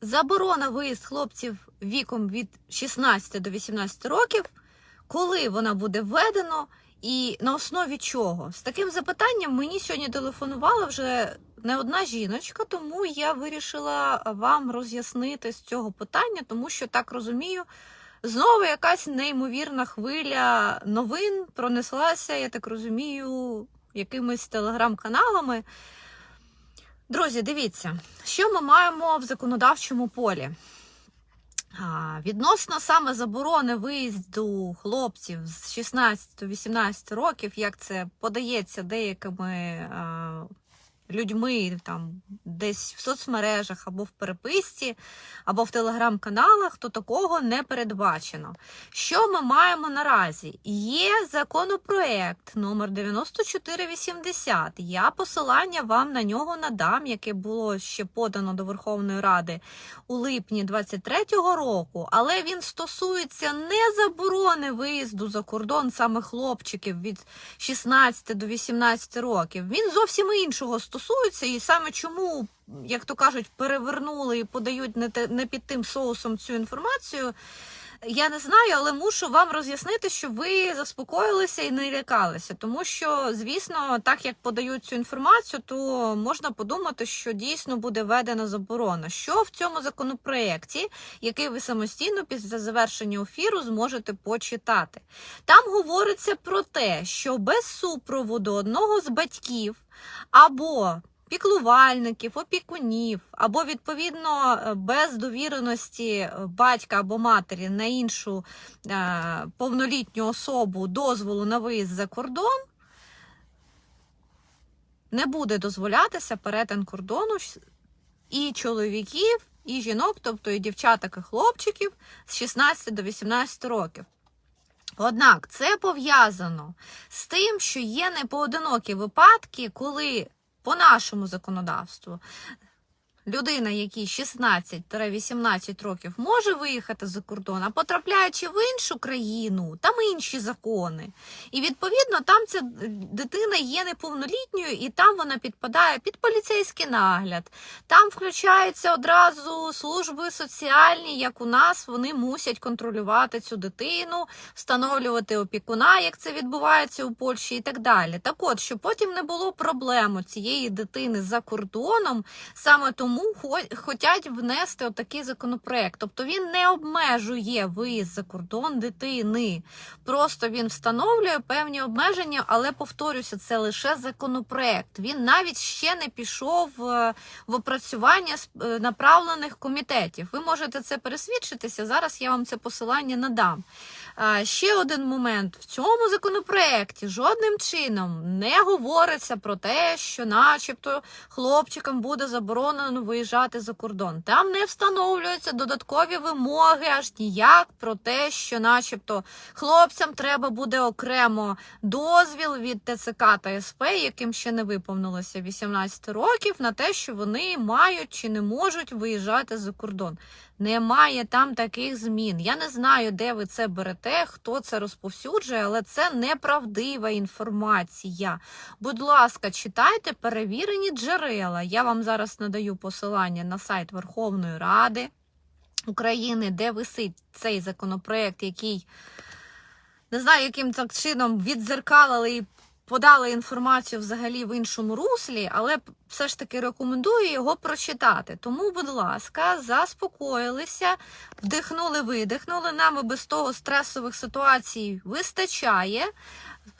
заборона виїзд хлопців віком від 16 до 18 років, коли вона буде введено і на основі чого? З таким запитанням мені сьогодні телефонувала вже не одна жіночка, тому я вирішила вам роз'яснити з цього питання, тому що так розумію. Знову якась неймовірна хвиля новин пронеслася, я так розумію, якимись телеграм-каналами. Друзі, дивіться, що ми маємо в законодавчому полі. Відносно саме заборони виїзду хлопців з 16-18 років, як це подається деякими людьми там десь в соцмережах або в переписці, або в телеграм-каналах, то такого не передбачено. Що ми маємо наразі? Є законопроект номер 9480. Я посилання вам на нього надам, яке було ще подано до Верховної Ради у липні 23-го року, але він стосується не заборони виїзду за кордон саме хлопчиків від 16 до 18 років. Він зовсім іншого стосується, і саме чому, як то кажуть, перевернули і подають не під тим соусом цю інформацію. Я не знаю, але мушу вам роз'яснити, щоб ви заспокоїлися і не лякалися. Тому що, звісно, так як подають цю інформацію, то можна подумати, що дійсно буде введена заборона. Що в цьому законопроєкті, який ви самостійно після завершення ефіру зможете почитати? Там говориться про те, що без супроводу одного з батьків або піклувальників, опікунів, або відповідно без довіреності батька або матері на іншу е, повнолітню особу дозволу на виїзд за кордон. Не буде дозволятися перетин кордону і чоловіків, і жінок, тобто і дівчаток, і хлопчиків з 16 до 18 років. Однак це пов'язано з тим, що є непоодинокі випадки, коли по нашому законодавству людина, якій 16-18 років може виїхати за кордон, а потрапляючи в іншу країну, там інші закони. І відповідно там ця дитина є неповнолітньою, і там вона підпадає під поліцейський нагляд. Там включаються одразу служби соціальні, як у нас вони мусять контролювати цю дитину, встановлювати опікуна, як це відбувається у Польщі, і так далі. Так от, щоб потім не було проблем цієї дитини за кордоном, саме тому хочуть внести отакий законопроект. Тобто він не обмежує виїзд за кордон дитини. Просто він встановлює певні обмеження, але повторюся, це лише законопроект. Він навіть ще не пішов в опрацювання е, направлених комітетів. Ви можете це пересвідчитися. Зараз я вам це посилання надам. Ще один момент в цьому законопроекті жодним чином не говориться про те, що, начебто, хлопчикам буде заборонено виїжджати за кордон. Там не встановлюються додаткові вимоги, аж ніяк про те, що, начебто, хлопцям треба буде окремо дозвіл від ТЦК та СП, яким ще не виповнилося 18 років, на те, що вони мають чи не можуть виїжджати за кордон. Немає там таких змін. Я не знаю, де ви це берете, хто це розповсюджує, але це неправдива інформація. Будь ласка, читайте перевірені джерела. Я вам зараз надаю посилання на сайт Верховної Ради України, де висить цей законопроект, який не знаю, яким так чином відзеркалили і подали інформацію взагалі в іншому руслі, але все ж таки рекомендую його прочитати. Тому, будь ласка, заспокоїлися, вдихнули, видихнули. Нам без того стресових ситуацій вистачає.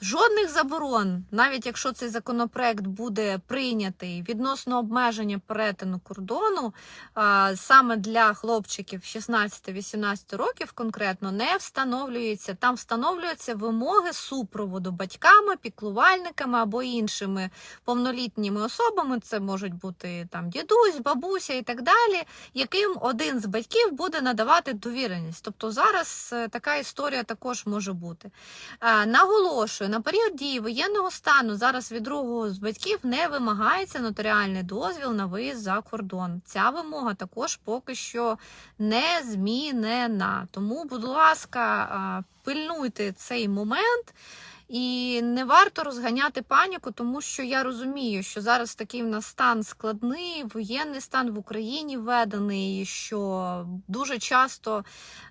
Жодних заборон, навіть якщо цей законопроект буде прийнятий відносно обмеження перетину кордону, саме для хлопчиків 16-18 років конкретно не встановлюється. Там встановлюються вимоги супроводу батьками, піклувальниками або іншими повнолітніми особами. Це можуть бути там дідусь, бабуся і так далі, яким один з батьків буде надавати довіреність. Тобто зараз е, така історія також може бути. Наголошую що на період дії воєнного стану зараз від другого з батьків не вимагається нотаріальний дозвіл на виїзд за кордон. Ця вимога також поки що не змінена. Тому, будь ласка, пильнуйте цей момент. І не варто розганяти паніку, тому що я розумію, що зараз такий в нас стан складний, воєнний стан в Україні введений, що дуже часто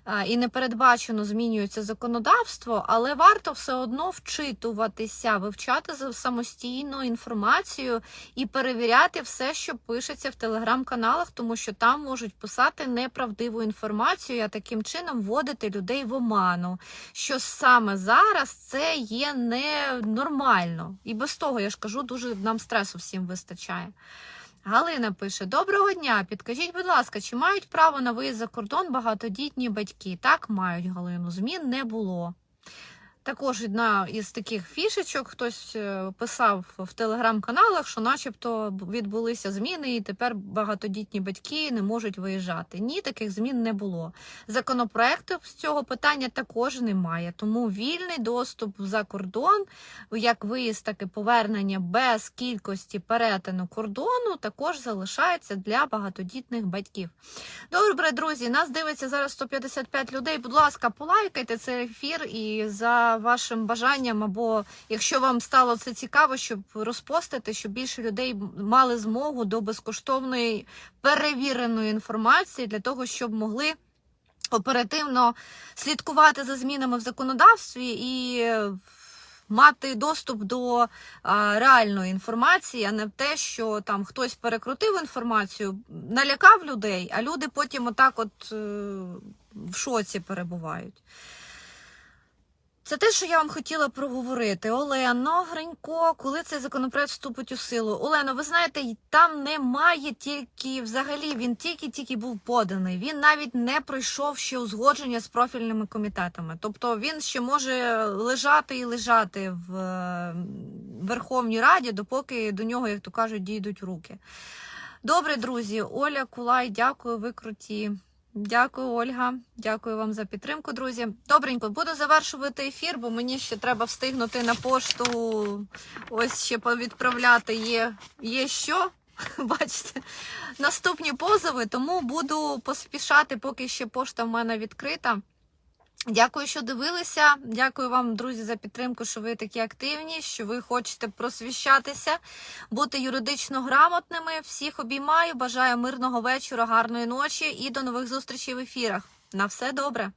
е, і непередбачено змінюється законодавство, але варто все одно вчитуватися, вивчати самостійно інформацію і перевіряти все, що пишеться в телеграм-каналах, тому що там можуть писати неправдиву інформацію, а таким чином вводити людей в оману. Що саме зараз це є ненормально. І без того, я ж кажу, дуже нам стресу всім вистачає. Галина пише: Доброго дня! Підкажіть, будь ласка, чи мають право на виїзд за кордон багатодітні батьки? Так, мають Галину. Змін не було. Також одна із таких фішечок хтось е, писав в телеграм-каналах, що начебто відбулися зміни, і тепер багатодітні батьки не можуть виїжджати. Ні, таких змін не було. Законопроекту з цього питання також немає. Тому вільний доступ за кордон, як виїзд, так і повернення без кількості перетину кордону, також залишається для багатодітних батьків. Добре, друзі, нас дивиться зараз 155 людей. Будь ласка, полайкайте цей ефір і за вашим бажанням, або якщо вам стало це цікаво, щоб розпостити, щоб більше людей мали змогу до безкоштовної перевіреної інформації для того, щоб могли. Оперативно слідкувати за змінами в законодавстві і е, мати доступ до реальної інформації, а не те, що там хтось перекрутив інформацію, налякав людей, а люди потім отак от е, в шоці перебувають. Це те, що я вам хотіла проговорити. Олено, Гринько, коли цей законопроект вступить у силу? Олено, ви знаєте, там немає тільки взагалі, він тільки-тільки був поданий. Він навіть не пройшов ще узгодження з профільними комітетами. Тобто він ще може лежати і лежати в е, Верховній Раді, допоки до нього, як то кажуть, дійдуть руки. Добре, друзі, Оля Кулай, дякую, ви круті. Дякую, Ольга. Дякую вам за підтримку, друзі. Добренько, буду завершувати ефір, бо мені ще треба встигнути на пошту. Ось ще повідправляти є, є що. Бачите, наступні позови, тому буду поспішати, поки ще пошта в мене відкрита. Дякую, що дивилися. Дякую вам, друзі, за підтримку, що ви такі активні, що ви хочете просвіщатися, бути юридично грамотними. Всіх обіймаю. Бажаю мирного вечора, гарної ночі і до нових зустрічей в ефірах. На все добре.